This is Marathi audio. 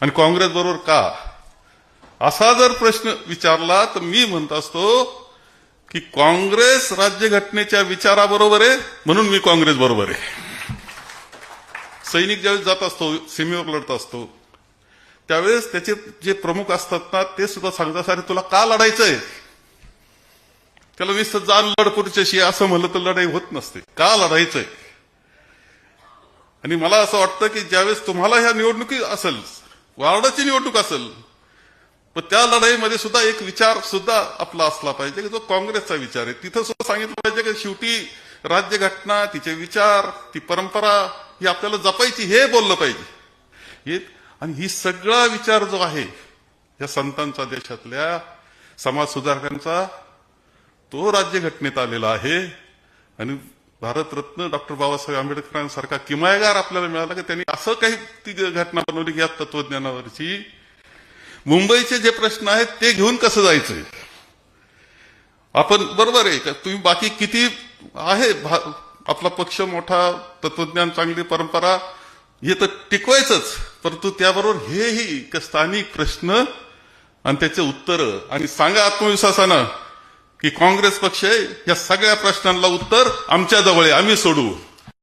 आणि काँग्रेस बरोबर का? असा जर प्रश्न विचारला तर मी म्हणत असतो की काँग्रेस राज्यघटनेच्या विचाराबरोबर आहे म्हणून मी काँग्रेस बरोबर आहे. सैनिक ज्यावेळेस जात असतो सीमेवर लढत असतो त्यावेळेस त्याचे जे प्रमुख असतात ना ते सुद्धा सांगतात अरे तुला का लढायचंय? त्याला नुसतं जाण लढ पुढच्याशी असं म्हणलं तर लढाई होत नसते. का लढायचंय? आणि मला असं वाटतं की ज्यावेळेस तुम्हाला ह्या निवडणुकी असेल वार्डाची निवडणूक असेल पण त्या लढाईमध्ये सुद्धा एक विचार सुद्धा आपला असला पाहिजे की जो काँग्रेसचा विचार आहे. तिथं सुद्धा सांगितलं पाहिजे की शेवटी राज्यघटना तिचे विचार ती परंपरा ही आपल्याला जपायची हे बोललं पाहिजे. हे आणि ही सगळा विचार जो आहे या संतांचा देशातल्या समाज सुधारकांचा तो राज्यघटनेत आलेला आहे. आणि भारतरत्न डॉक्टर बाबासाहेब आंबेडकरांसारखा किमायगार आपल्याला मिळाला की त्यांनी असं काही ती घटना बनवली की या तत्वज्ञानावरची मुंबईचे जे प्रश्न आहेत ते घेऊन कसं जायचंय? आपण बरोबर आहे का? तुम्ही बाकी किती आहे? भा- आपला पक्ष मोठा तत्वज्ञान चांगली परंपरा हे तर टिकवायचंच. परंतु त्याबरोबर हेही स्थानिक प्रश्न आणि त्याचे उत्तर. आणि सांगा आत्मविश्वासानं की काँग्रेस पक्ष आहे? या सगळ्या प्रश्नांना उत्तर आमच्या जवळ आहे. आम्ही सोडू.